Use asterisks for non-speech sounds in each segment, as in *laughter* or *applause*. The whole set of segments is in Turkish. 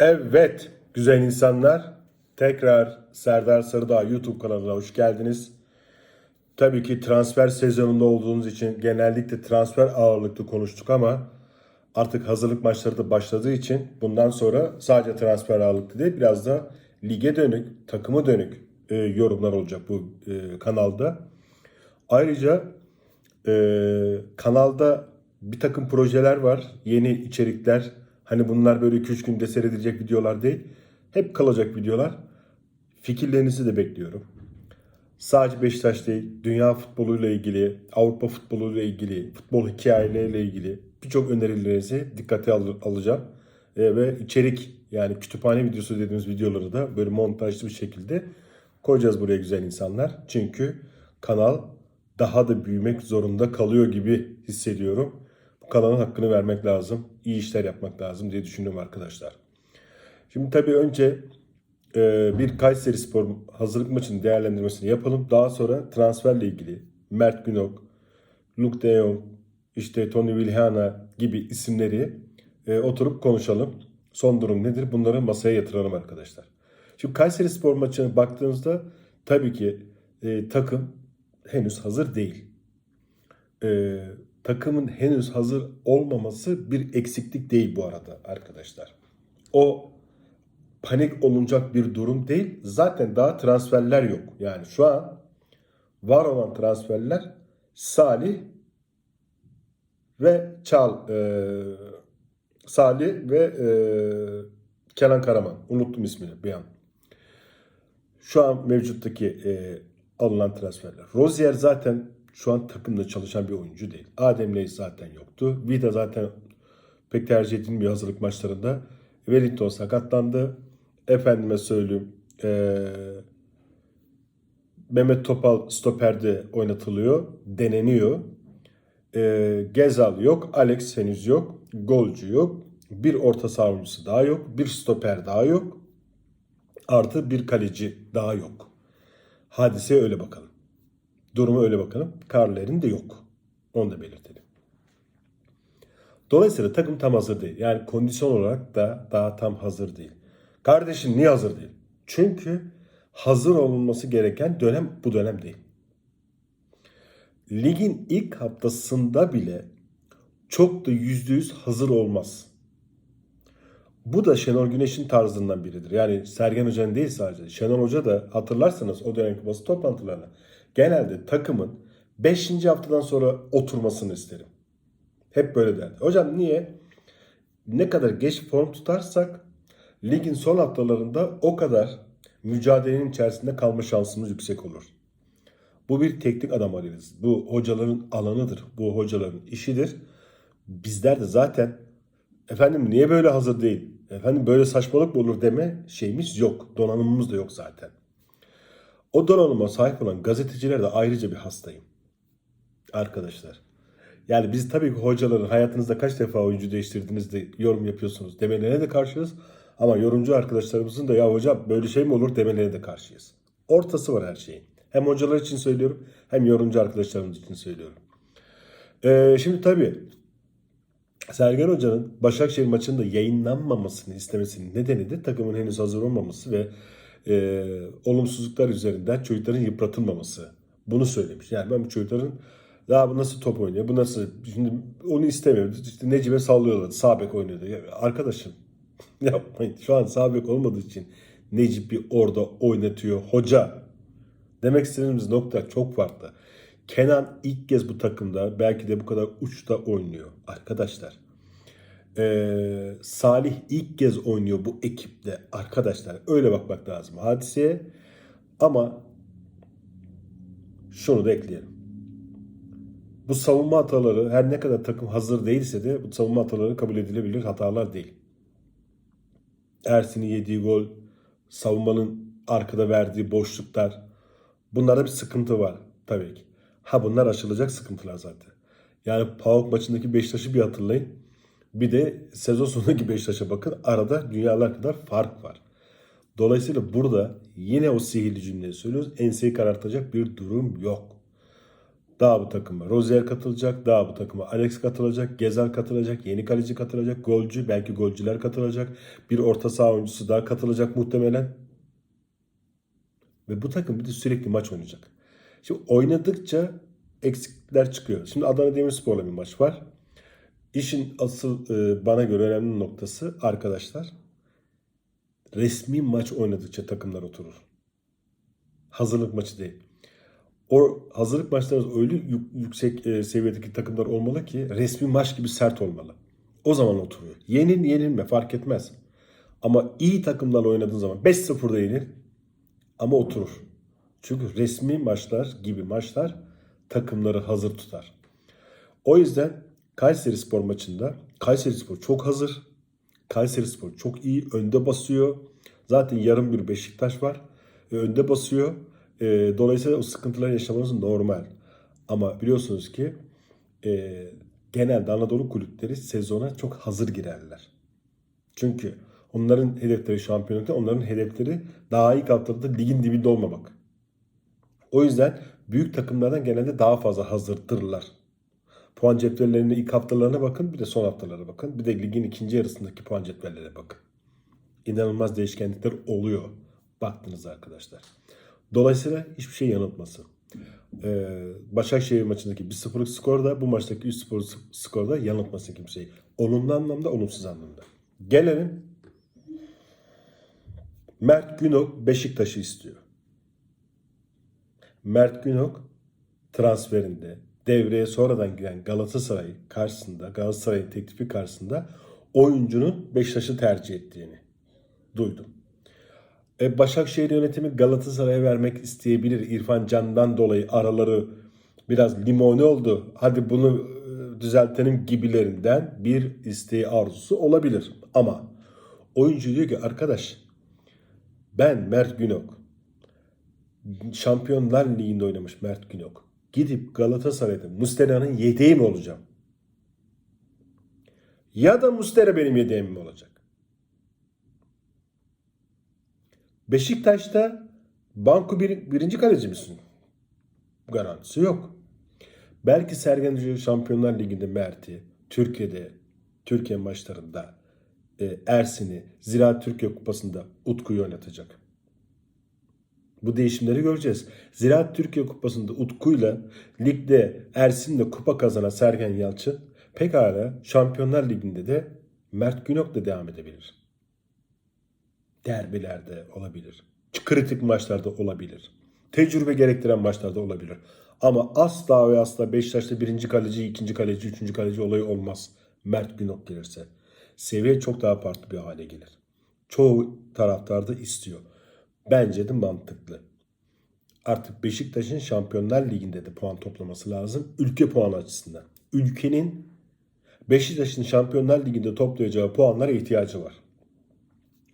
Evet güzel insanlar tekrar Serdar Sarıdağ YouTube kanalına hoş geldiniz. Tabii ki transfer sezonunda olduğunuz için genellikle transfer ağırlıklı konuştuk ama artık hazırlık maçları da başladığı için bundan sonra sadece transfer ağırlıklı değil biraz da lige dönük, takıma dönük e, yorumlar olacak bu e, kanalda. Ayrıca e, kanalda bir takım projeler var. Yeni içerikler. Hani bunlar böyle 2-3 günde seyredilecek videolar değil. Hep kalacak videolar. Fikirlerinizi de bekliyorum. Sadece Beşiktaş değil, dünya futboluyla ilgili, Avrupa futboluyla ilgili, futbol hikayeleriyle ilgili birçok önerilerinizi dikkate al- alacağım. E, ve içerik yani kütüphane videosu dediğimiz videoları da böyle montajlı bir şekilde koyacağız buraya güzel insanlar. Çünkü kanal daha da büyümek zorunda kalıyor gibi hissediyorum. Bu kanalın hakkını vermek lazım, iyi işler yapmak lazım diye düşünüyorum arkadaşlar. Şimdi tabii önce e, bir Kayseri Spor hazırlık maçının değerlendirmesini yapalım. Daha sonra transferle ilgili Mert Günok, Luke de Jong, işte Tony Wilhana gibi isimleri e, oturup konuşalım. Son durum nedir? Bunları masaya yatıralım arkadaşlar. Şimdi Kayseri Spor maçına baktığınızda tabii ki e, takım henüz hazır değil. E, takımın henüz hazır olmaması bir eksiklik değil bu arada arkadaşlar. O panik olunacak bir durum değil. Zaten daha transferler yok. Yani şu an var olan transferler Salih ve Çal e, Salih ve e, Kenan Karaman. Unuttum ismini bir an. Şu an mevcuttaki e, alınan transferler. Rozier zaten şu an takımda çalışan bir oyuncu değil. Adem Reis zaten yoktu. Vida zaten pek tercih edilmiyor hazırlık maçlarında. Wellington sakatlandı. Efendime söyleyeyim. e, Mehmet Topal stoperde oynatılıyor. Deneniyor. E, Gezal yok. Alex henüz yok. Golcü yok. Bir orta savunucusu daha yok. Bir stoper daha yok. Artı bir kaleci daha yok. Hadise öyle bakalım. Duruma öyle bakalım. Karler'in de yok. Onu da belirtelim. Dolayısıyla takım tam hazır değil. Yani kondisyon olarak da daha tam hazır değil. Kardeşim niye hazır değil? Çünkü hazır olunması gereken dönem bu dönem değil. Ligin ilk haftasında bile çok da yüzde yüz hazır olmaz. Bu da Şenol Güneş'in tarzından biridir. Yani Sergen Hoca'nın değil sadece. Şenol Hoca da hatırlarsanız o dönemki basın toplantılarına genelde takımın 5. haftadan sonra oturmasını isterim. Hep böyle derdi. Hocam niye? Ne kadar geç form tutarsak ligin son haftalarında o kadar mücadelenin içerisinde kalma şansımız yüksek olur. Bu bir teknik adam ararız. Bu hocaların alanıdır. Bu hocaların işidir. Bizler de zaten efendim niye böyle hazır değil? Efendim böyle saçmalık mı olur deme şeyimiz yok. Donanımımız da yok zaten. O donanıma sahip olan gazeteciler de ayrıca bir hastayım. Arkadaşlar. Yani biz tabii ki hocaların hayatınızda kaç defa oyuncu değiştirdiniz de yorum yapıyorsunuz demelerine de karşıyız. Ama yorumcu arkadaşlarımızın da ya hocam böyle şey mi olur demelerine de karşıyız. Ortası var her şeyin. Hem hocalar için söylüyorum hem yorumcu arkadaşlarımız için söylüyorum. Ee, şimdi tabii Sergen Hoca'nın Başakşehir maçında yayınlanmamasını istemesinin nedeni de takımın henüz hazır olmaması ve e, olumsuzluklar üzerinden çocukların yıpratılmaması. Bunu söylemiş. Yani ben bu çocukların daha bu nasıl top oynuyor, bu nasıl, şimdi onu istemiyorum. İşte Necip'e sallıyorlar, sağ bek oynuyordu. Ya arkadaşım *laughs* yapmayın. Şu an sağ bek olmadığı için Necip'i orada oynatıyor hoca. Demek istediğimiz nokta çok farklı. Kenan ilk kez bu takımda belki de bu kadar uçta oynuyor arkadaşlar. Ee, Salih ilk kez oynuyor bu ekipte arkadaşlar. Öyle bakmak lazım hadiseye. Ama şunu da ekleyelim. Bu savunma hataları her ne kadar takım hazır değilse de bu savunma hataları kabul edilebilir hatalar değil. Ersin'in yediği gol, savunmanın arkada verdiği boşluklar bunlarda bir sıkıntı var tabii ki. Ha bunlar aşılacak sıkıntılar zaten. Yani PAOK maçındaki Beşiktaş'ı bir hatırlayın. Bir de sezon sonundaki Beşiktaş'a bakın. Arada dünyalar kadar fark var. Dolayısıyla burada yine o sihirli cümleyi söylüyoruz. Enseyi karartacak bir durum yok. Daha bu takıma Rozier katılacak. Daha bu takıma Alex katılacak. Gezel katılacak. Yeni kaleci katılacak. Golcü belki golcüler katılacak. Bir orta saha oyuncusu daha katılacak muhtemelen. Ve bu takım bir de sürekli maç oynayacak. Şimdi oynadıkça eksiklikler çıkıyor. Şimdi Adana Demirspor'la bir maç var. İşin asıl e, bana göre önemli noktası arkadaşlar resmi maç oynadıkça takımlar oturur. Hazırlık maçı değil. O hazırlık maçlarınız öyle yük- yüksek e, seviyedeki takımlar olmalı ki resmi maç gibi sert olmalı. O zaman oturuyor. Yenil yenilme fark etmez. Ama iyi takımlarla oynadığın zaman 5-0'da yenil ama oturur. Çünkü resmi maçlar gibi maçlar takımları hazır tutar. O yüzden Kayseri Spor maçında Kayseri Spor çok hazır. Kayseri Spor çok iyi. Önde basıyor. Zaten yarım bir Beşiktaş var. E, önde basıyor. E, dolayısıyla o sıkıntıları yaşamanız normal. Ama biliyorsunuz ki e, genelde Anadolu kulüpleri sezona çok hazır girerler. Çünkü onların hedefleri şampiyonlukta, onların hedefleri daha ilk haftalarda ligin dibinde olmamak. O yüzden büyük takımlardan genelde daha fazla hazırdırlar. Puan cetvellerine ilk haftalarına bakın, bir de son haftalara bakın. Bir de ligin ikinci yarısındaki puan cetvellerine bakın. İnanılmaz değişkenlikler oluyor. Baktınız arkadaşlar. Dolayısıyla hiçbir şey yanıltmasın. Ee, Başakşehir maçındaki 1-0'lık skor da bu maçtaki 3-0'lık skor da yanıltmasın kimseyi. Olumlu anlamda, olumsuz anlamda. Gelelim Mert Günok Beşiktaş'ı istiyor. Mert Günok transferinde devreye sonradan giren Galatasaray karşısında, Galatasaray'ın teklifi karşısında oyuncunun Beşiktaş'ı tercih ettiğini duydum. E, Başakşehir yönetimi Galatasaray'a vermek isteyebilir. İrfan Can'dan dolayı araları biraz limoni oldu. Hadi bunu e, düzeltelim gibilerinden bir isteği arzusu olabilir. Ama oyuncu diyor ki arkadaş ben Mert Günok Şampiyonlar Ligi'nde oynamış Mert Günok. Gidip Galatasaray'da Mustera'nın yedeği mi olacağım? Ya da Mustera benim yedeğim mi olacak? Beşiktaş'ta Banko bir, birinci kaleci misin? Garantisi yok. Belki Sergen Hoca Şampiyonlar Ligi'nde Mert'i, Türkiye'de, Türkiye maçlarında e, Ersin'i, Ziraat Türkiye Kupası'nda Utku'yu oynatacak. Bu değişimleri göreceğiz. Ziraat Türkiye Kupası'nda Utku'yla ligde Ersin'le kupa kazanan Sergen Yalçın pekala Şampiyonlar Ligi'nde de Mert Günok'la devam edebilir. Derbilerde olabilir. Kritik maçlarda olabilir. Tecrübe gerektiren maçlarda olabilir. Ama asla ve asla Beşiktaş'ta birinci kaleci, ikinci kaleci, üçüncü kaleci olayı olmaz. Mert Günok gelirse. Seviye çok daha farklı bir hale gelir. Çoğu taraftar da istiyor. Bence de mantıklı. Artık Beşiktaş'ın Şampiyonlar Ligi'nde de puan toplaması lazım. Ülke puanı açısından. Ülkenin Beşiktaş'ın Şampiyonlar Ligi'nde toplayacağı puanlara ihtiyacı var.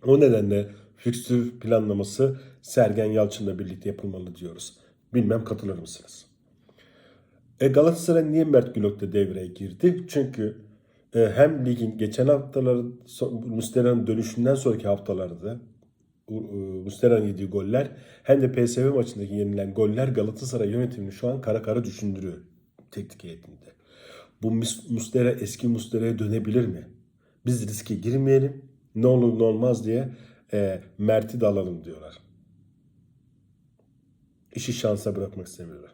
O nedenle fikstür planlaması Sergen Yalçın'la birlikte yapılmalı diyoruz. Bilmem katılır mısınız? E Galatasaray niye Mert Günok'ta devreye girdi? Çünkü e, hem ligin geçen haftaları Muslera'nın dönüşünden sonraki haftalarda e, Muslera'nın yediği goller hem de PSV maçındaki yenilen goller Galatasaray yönetimini şu an kara kara düşündürüyor teknik heyetinde. Bu Mus- Muslera eski Muslera'ya dönebilir mi? Biz riske girmeyelim. Ne olur ne olmaz diye e, Mert'i de alalım diyorlar. İşi şansa bırakmak istemiyorlar.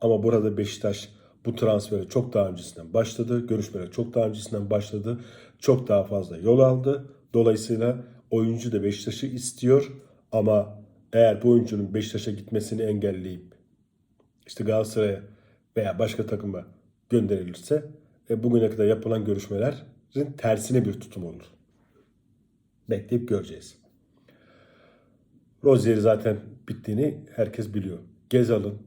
Ama burada Beşiktaş bu transfere çok daha öncesinden başladı. Görüşmelere çok daha öncesinden başladı. Çok daha fazla yol aldı. Dolayısıyla oyuncu da Beşiktaş'ı istiyor. Ama eğer bu oyuncunun Beşiktaş'a gitmesini engelleyip işte Galatasaray'a veya başka takıma gönderilirse e, bugüne kadar yapılan görüşmelerin tersine bir tutum olur. Bekleyip göreceğiz. Rozier'i zaten bittiğini herkes biliyor. Gezal'ın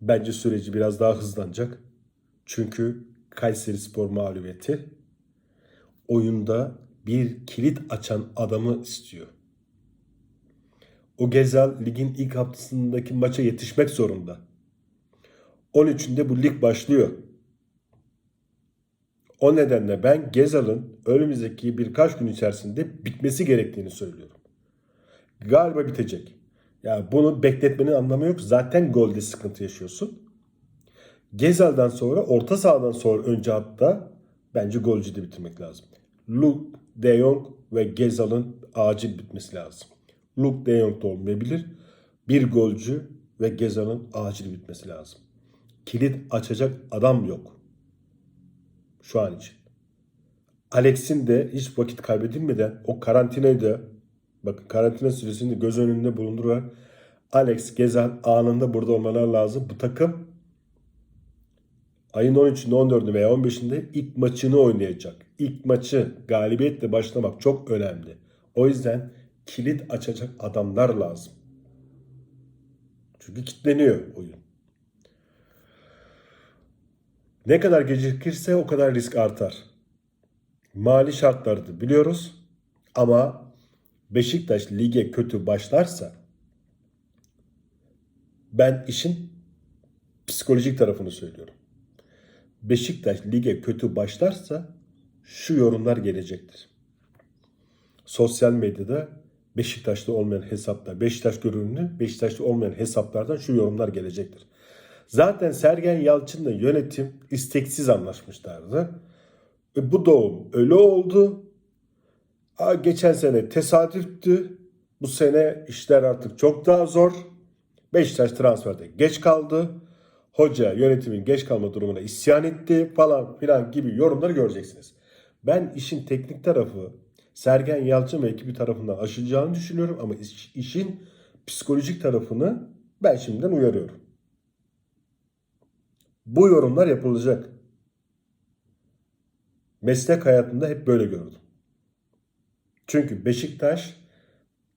bence süreci biraz daha hızlanacak. Çünkü Kayseri Spor mağlubiyeti oyunda bir kilit açan adamı istiyor. O Gezal ligin ilk haftasındaki maça yetişmek zorunda. 13'ünde bu lig başlıyor. O nedenle ben Gezal'ın önümüzdeki birkaç gün içerisinde bitmesi gerektiğini söylüyorum. Galiba bitecek. Ya bunu bekletmenin anlamı yok. Zaten golde sıkıntı yaşıyorsun. Gezal'dan sonra orta sahadan sonra önce hatta bence golcü de bitirmek lazım. Luke De Jong ve Gezal'ın acil bitmesi lazım. Luke De Jong da olmayabilir. Bir golcü ve Gezal'ın acil bitmesi lazım. Kilit açacak adam yok. Şu an için. Alex'in de hiç vakit kaybedilmeden o karantinayı da bakın karantina süresini göz önünde bulundurarak Alex Gezal anında burada olmaları lazım. Bu takım ayın 13'ünde 14'ünde veya 15'inde ilk maçını oynayacak. İlk maçı galibiyetle başlamak çok önemli. O yüzden kilit açacak adamlar lazım. Çünkü kilitleniyor oyun. Ne kadar gecikirse o kadar risk artar. Mali şartları da biliyoruz. Ama Beşiktaş lige kötü başlarsa ben işin psikolojik tarafını söylüyorum. Beşiktaş lige kötü başlarsa şu yorumlar gelecektir. Sosyal medyada Beşiktaş'ta olmayan hesaplar, Beşiktaş görünümlü, Beşiktaş'ta olmayan hesaplardan şu yorumlar gelecektir. Zaten Sergen Yalçın'la yönetim isteksiz anlaşmışlardı. E, bu doğum öyle oldu. Aa, geçen sene tesadüftü. Bu sene işler artık çok daha zor. Beşiktaş transferde geç kaldı. Hoca yönetimin geç kalma durumuna isyan etti falan filan gibi yorumları göreceksiniz. Ben işin teknik tarafı Sergen Yalçın ve ekibi tarafından aşılacağını düşünüyorum ama iş- işin psikolojik tarafını ben şimdiden uyarıyorum. Bu yorumlar yapılacak. Meslek hayatında hep böyle gördüm. Çünkü Beşiktaş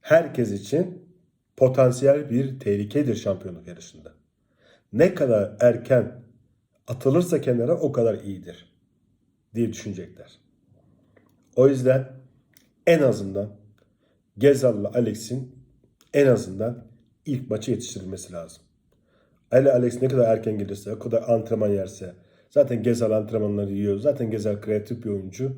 herkes için potansiyel bir tehlikedir şampiyonluk yarışında. Ne kadar erken atılırsa kenara o kadar iyidir diye düşünecekler. O yüzden en azından Gezal'la Alex'in en azından ilk maçı yetiştirilmesi lazım. Ali Alex ne kadar erken gelirse, o kadar antrenman yerse, zaten Gezal antrenmanları yiyor, zaten Gezal kreatif bir oyuncu.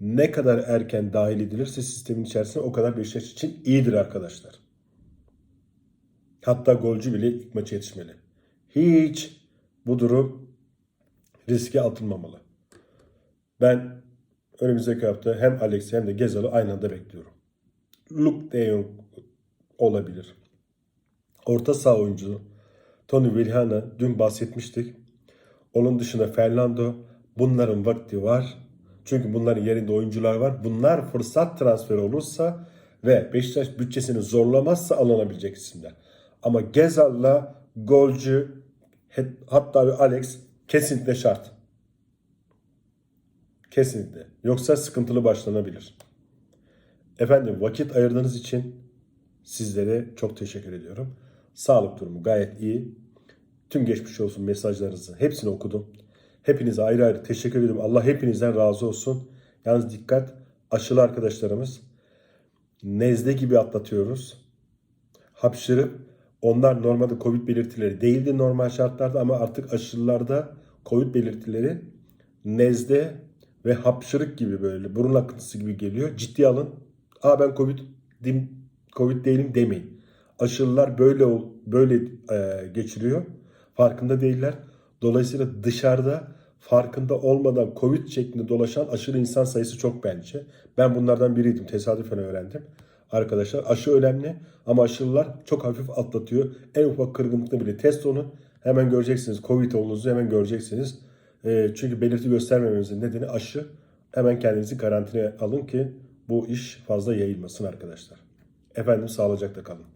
Ne kadar erken dahil edilirse sistemin içerisine o kadar Beşiktaş için iyidir arkadaşlar. Hatta golcü bile ilk maça yetişmeli. Hiç bu durum riske atılmamalı. Ben önümüzdeki hafta hem Alex'i hem de Gezal'ı aynı anda bekliyorum. Luke De Jong olabilir. Orta saha oyuncu Tony Vilhana dün bahsetmiştik. Onun dışında Fernando bunların vakti var. Çünkü bunların yerinde oyuncular var. Bunlar fırsat transferi olursa ve Beşiktaş bütçesini zorlamazsa alınabilecek isimler. Ama Gezal'la golcü hatta bir Alex kesinlikle şart. Kesinlikle. Yoksa sıkıntılı başlanabilir. Efendim vakit ayırdığınız için sizlere çok teşekkür ediyorum. Sağlık durumu gayet iyi. Tüm geçmiş olsun mesajlarınızı hepsini okudum. Hepinize ayrı ayrı teşekkür ediyorum. Allah hepinizden razı olsun. Yalnız dikkat aşılı arkadaşlarımız nezle gibi atlatıyoruz. Hapşırıp onlar normalde Covid belirtileri değildi normal şartlarda ama artık aşılarda Covid belirtileri nezle ve hapşırık gibi böyle burun akıntısı gibi geliyor. Ciddi alın. Aa ben Covid dim, Covid değilim demeyin. Aşılılar böyle böyle e, geçiriyor. Farkında değiller. Dolayısıyla dışarıda farkında olmadan Covid şeklinde dolaşan aşırı insan sayısı çok bence. Ben bunlardan biriydim. Tesadüfen öğrendim. Arkadaşlar aşı önemli ama aşılılar çok hafif atlatıyor. En ufak kırgınlıkta bile test onu. Hemen göreceksiniz. Covid olduğunuzu hemen göreceksiniz. E, çünkü belirti göstermememizin nedeni aşı. Hemen kendinizi karantinaya alın ki bu iş fazla yayılmasın arkadaşlar. Efendim sağlıcakla kalın.